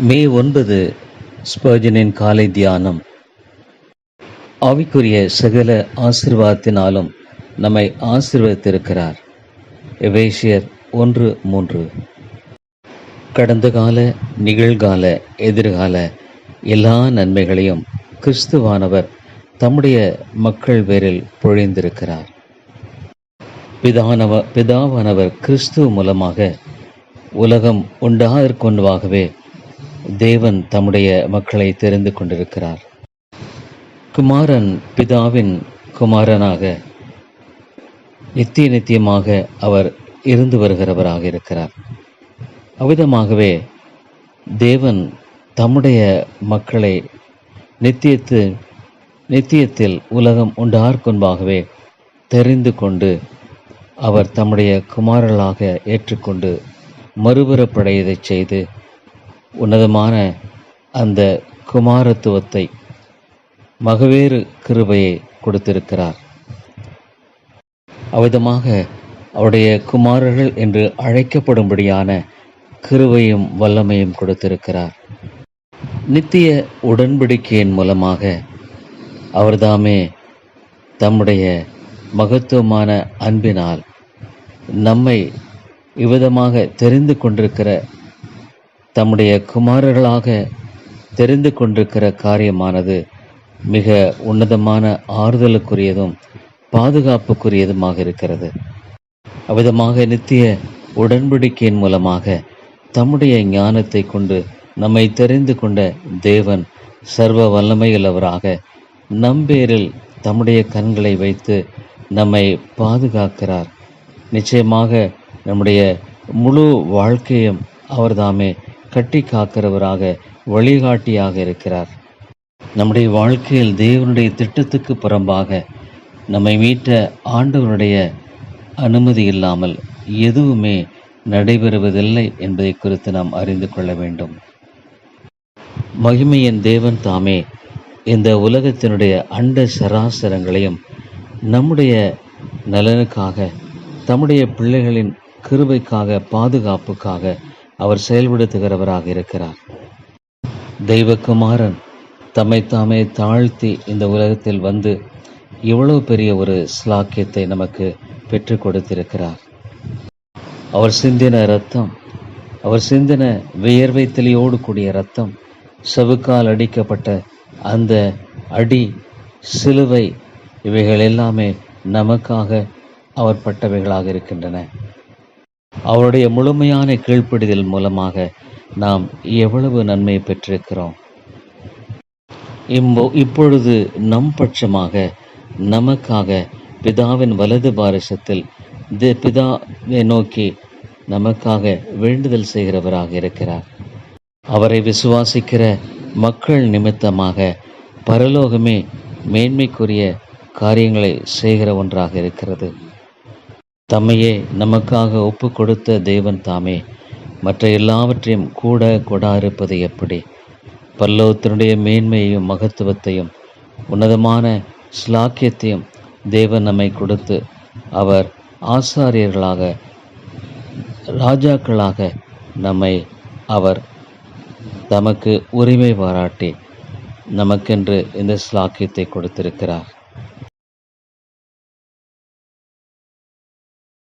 மே ஒன்பது ஸ்பர்ஜனின் காலை தியானம். ஆவிக்குரிய சகல ஆசிர்வாதத்தினாலும் நம்மை ஆசிர்வதித்திருக்கிறார். எவேசியர் ஒன்று மூன்று. கடந்த கால நிகழ்கால எதிர்கால எல்லா நன்மைகளையும் கிறிஸ்துவானவர் தம்முடைய மக்கள் பேரில் பொழிந்திருக்கிறார். பிதானவ பிதாவானவர் கிறிஸ்துவ மூலமாக உலகம் உண்டாதற்கொண்டுவாகவே தேவன் தம்முடைய மக்களை தெரிந்து கொண்டிருக்கிறார். குமாரன் பிதாவின் குமாரனாக நித்திய நித்தியமாக அவர் இருந்து வருகிறவராக இருக்கிறார். அவ்விதமாகவே தேவன் தம்முடைய மக்களை நித்தியத்து நித்தியத்தில் உலகம் உண்டார்கொன்பாகவே தெரிந்து கொண்டு அவர் தம்முடைய குமாரர்களாக ஏற்றுக்கொண்டு மறுபுறப்படையதை செய்து உன்னதமான அந்த குமாரத்துவத்தை மகவேறு கிருபையை கொடுத்திருக்கிறார். அவ்விதமாக அவருடைய குமாரர்கள் என்று அழைக்கப்படும்படியான கிருவையும் வல்லமையும் கொடுத்திருக்கிறார். நித்திய உடன்படிக்கையின் மூலமாக அவர்தாமே தம்முடைய மகத்துவமான அன்பினால் நம்மை இவ்விதமாக தெரிந்து கொண்டிருக்கிற தம்முடைய குமாரர்களாக தெரிந்து கொண்டிருக்கிற காரியமானது மிக உன்னதமான ஆறுதலுக்குரியதும் பாதுகாப்புக்குரியதுமாக இருக்கிறது. அவ்விதமாக நித்திய உடன்படிக்கையின் மூலமாக தம்முடைய ஞானத்தை கொண்டு நம்மை தெரிந்து கொண்ட தேவன் சர்வ வல்லமையுள்ளவராக நம்பேரில் தம்முடைய கண்களை வைத்து நம்மை பாதுகாக்கிறார். நிச்சயமாக நம்முடைய முழு வாழ்க்கையும் அவர்தாமே கட்டி காக்கிறவராக வழிகாட்டியாக இருக்கிறார். நம்முடைய வாழ்க்கையில் தேவனுடைய திட்டத்துக்கு புறம்பாக நம்மை மீட்ட ஆண்டவருடைய அனுமதி இல்லாமல் எதுவுமே நடைபெறுவதில்லை என்பதை குறித்து நாம் அறிந்து கொள்ள வேண்டும். மகிமையின் தேவன் தாமே இந்த உலகத்தினுடைய அண்ட சராசரங்களையும் நம்முடைய நலனுக்காக தம்முடைய பிள்ளைகளின் கிருபைக்காக பாதுகாப்புக்காக அவர் செயல்படுத்துகிறவராக இருக்கிறார். தெய்வகுமாரன் தம்மை தாமே தாழ்த்தி இந்த உலகத்தில் வந்து இவ்வளவு பெரிய ஒரு ஸ்லாக்கியத்தை நமக்கு பெற்றுக் கொடுத்திருக்கிறார். அவர் சிந்தின ரத்தம் அவர் சிந்தின வியர்வை தெளியோடு கூடிய ரத்தம் செவுக்கால் அடிக்கப்பட்ட அந்த அடி சிலுவை இவைகள் எல்லாமே நமக்காக அவர் பட்டவைகளாக இருக்கின்றன. அவருடைய முழுமையான கீழ்ப்பிடிதல் மூலமாக நாம் எவ்வளவு நன்மை பெற்றிருக்கிறோம். இம்போ இப்பொழுது நம் பட்சமாக நமக்காக பிதாவின் வலது பாரிசத்தில் பிதாவை நோக்கி நமக்காக வேண்டுதல் செய்கிறவராக இருக்கிறார். அவரை விசுவாசிக்கிற மக்கள் நிமித்தமாக பரலோகமே மேன்மைக்குரிய காரியங்களை செய்கிற ஒன்றாக இருக்கிறது. தம்மையே நமக்காக ஒப்பு கொடுத்த தேவன் தாமே. மற்ற எல்லாவற்றையும் கூட கொடா இருப்பது எப்படி? பல்லவத்தினுடைய மேன்மையையும் மகத்துவத்தையும் உன்னதமான ஸ்லாக்கியத்தையும் தேவன் நம்மை கொடுத்து அவர் ஆசாரியர்களாக ராஜாக்களாக நம்மை அவர் தமக்கு உரிமை பாராட்டி நமக்கென்று இந்த ஸ்லாக்கியத்தை கொடுத்திருக்கிறார்.